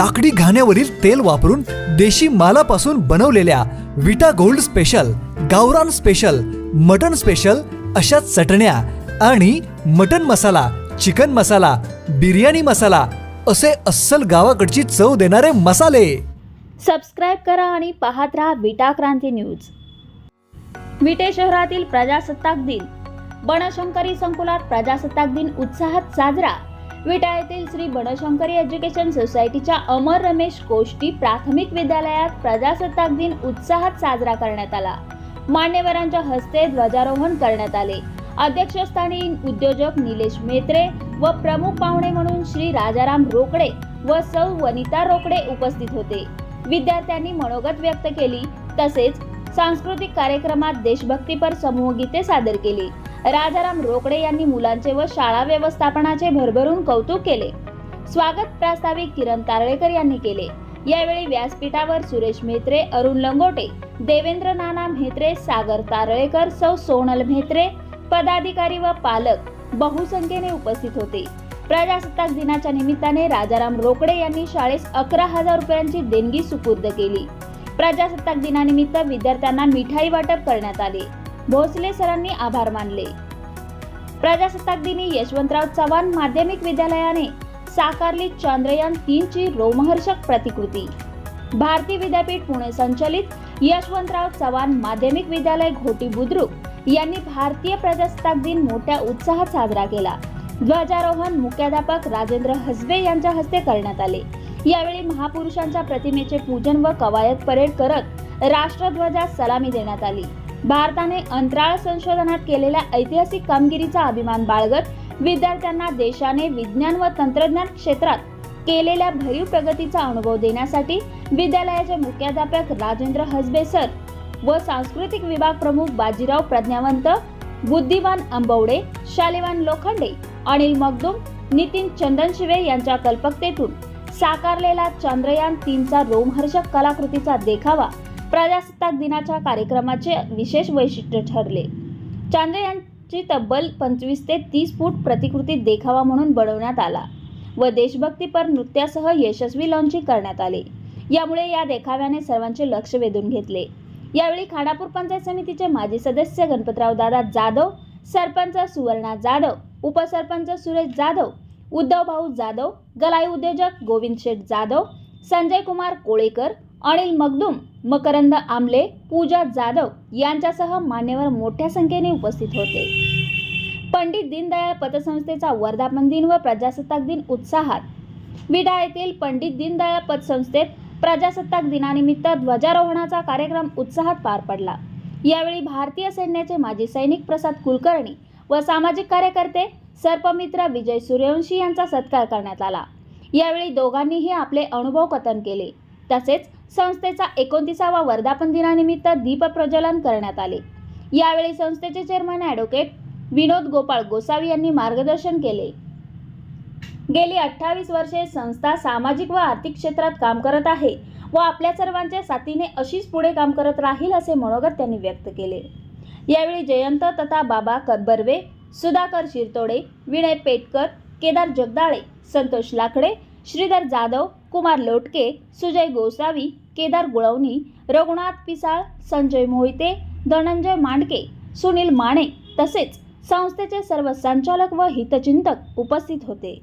लाकडी घाण्यावरील तेल वापरून देशी मालापासून बनवलेल्या विटा गोल्ड स्पेशल गावरान स्पेशल मटन स्पेशल अशा चटण्या आणि मटन मसाला चिकन मसाला बिर्याणी मसाला असे अस्सल गावाकडची चव देणारे मसाले. सबस्क्राईब करा आणि पाहत राहा विटा क्रांती न्यूज. विटे शहरातील प्रजासत्ताक दिन. बनशंकरी संकुलात प्रजासत्ताक दिन उत्साहात साजरा. विटा येथील श्री बनशंकरी एज्युकेशन सोसायटीच्या अमर रमेश कोष्टी प्राथमिक विद्यालयात प्रजासत्ताक दिन उत्साहात साजरा करण्यात आला. मान्यवरांच्या हस्ते ध्वजारोहण करण्यात आले. अध्यक्षस्थानी उद्योजक निलेश मेत्रे व प्रमुख पाहुणे म्हणून श्री राजाराम रोकडे व सौ वनिता रोकडे उपस्थित होते. विद्यार्थ्यांनी मनोगत व्यक्त केली. तसेच सांस्कृतिक कार्यक्रमात देशभक्तीपर समूहगीते सादर केली. राजाराम रोकडे यांनी मुलांचे व शाळा व्यवस्थापनाचे भरभरून कौतुक केले. स्वागत प्रास्ताविक किरण तारळेकर यांनी केले. यावेळी व्यासपीठावर सुरेश म्हेत्रे अरुण लंगोटे देवेंद्र नाना म्हेत्रे सागर तारळेकर सौ सोनल म्हेत्रे पदाधिकारी व पालक बहुसंख्येने उपस्थित होते. प्रजासत्ताक दिनाच्या निमित्ताने राजाराम रोकडे यांनी शाळेस अकरा हजार रुपयांची देणगी सुपूर्द केली. प्रजासत्ताक दिनानिमित्त विद्यार्थ्यांना मिठाई वाटप करण्यात आले. भोसले सरांनी आभार मानले. प्रजासत्ताक दिनी यशवंतराव चव्हाण माध्यमिक विद्यालयाने साकारली चांद्रयान तीनची रोमहर्षक प्रतिकृती. भारती विद्यापीठ पुणे संचलित यशवंतराव चव्हाण माध्यमिक विद्यालय घोटी बुद्रुक यांनी भारतीय प्रजासत्ताक दिन मोठ्या उत्साहात साजरा केला. ध्वजारोहण मुख्याध्यापक राजेंद्र हसबे यांच्या हस्ते करण्यात आले. यावेळी महापुरुषांच्या प्रतिमेचे पूजन व कवायत परेड करत राष्ट्रध्वजास सलामी देण्यात आली. भारताने अंतराळ संशोधनात केलेल्या ऐतिहासिक कामगिरीचा अभिमान बाळगत विद्यार्थ्यांना देशाने विज्ञान व तंत्रज्ञान क्षेत्रात केलेल्या भरीव प्रगतीचा अनुभव देण्यासाठी विद्यालयाचे मुख्याध्यापक राजेंद्र हसबे सर व सांस्कृतिक विभाग प्रमुख बाजीराव प्रज्ञावंत बुद्धिवान आंबवडे शालिवान लोखंडे अनिल मगदुम नितीन चंदनशिवे यांच्या कल्पकतेतून साकारलेला चंद्रयान तीनचा रोमहर्षक कलाकृतीचा देखावा प्रजासत्ताक दिनाच्या कार्यक्रमाचे विशेष वैशिष्ट्य ठरले. चांद्रयानची तब्बल पंचवीस ते तीस फूट प्रतिकृती देखावा म्हणून बनवण्यात आला व देशभक्तीपर नृत्यासह यशस्वी लॉन्चिंग करण्यात आले. यामुळे या देखाव्याने सर्वांचे लक्ष वेधून घेतले. यावेळी खानापूर पंचायत समितीचे माजी सदस्य गणपतराव दादा जाधव सरपंच सुवर्णा जाधव उपसरपंच सुरेश जाधव उद्धव भाऊ जाधव गलाई उद्योजक गोविंद शेठ जाधव संजय कुमार कोळेकर अनिल मगदुम मकरंद आमले पूजा जाधव यांच्यासह मान्यवर मोठ्या संख्येने उपस्थित होते. पंडित दीनदयाळ पतसंस्थेचा वर्धापन दिन व प्रजासत्ताक दिन उत्साहात. विडा येथील पंडित दीनदयाळ पतसंस्थेत प्रजासत्ताक दिनानिमित्त ध्वजारोहणाचा कार्यक्रम उत्साहात पार पडला. यावेळी भारतीय सैन्याचे माजी सैनिक प्रसाद कुलकर्णी व सामाजिक कार्यकर्ते सर्पमित्र विजय सूर्यवंशी यांचा सत्कार करण्यात आला. यावेळी दोघांनीही आपले अनुभव कथन केले. तसेच संस्थेचा एकोणतीसावा वर्धापन दिनानिमित्त दीपप्रज्वलन करण्यात आले. यावेळी संस्थेचे चेअरमन ॲडव्होकेट विनोद गोपाळ गोसावी यांनी मार्गदर्शन केले. गेली अठ्ठावीस वर्षे संस्था सामाजिक व आर्थिक क्षेत्रात काम करत आहे व आपल्या सर्वांच्या साथीने अशीच पुढे काम करत राहील असे मनोगत त्यांनी व्यक्त केले. यावेळी जयंत तथा बाबा बर्वे सुधाकर शिरतोडे विनय पेटकर केदार जगदाळे संतोष लाकडे श्रीधर जाधव कुमार लोटके सुजय गोसावी केदार गुळवणी रघुनाथ पिसाळ संजय मोहिते धनंजय मांडके सुनील माने तसेच संस्थेचे सर्व संचालक व हितचिंतक उपस्थित होते.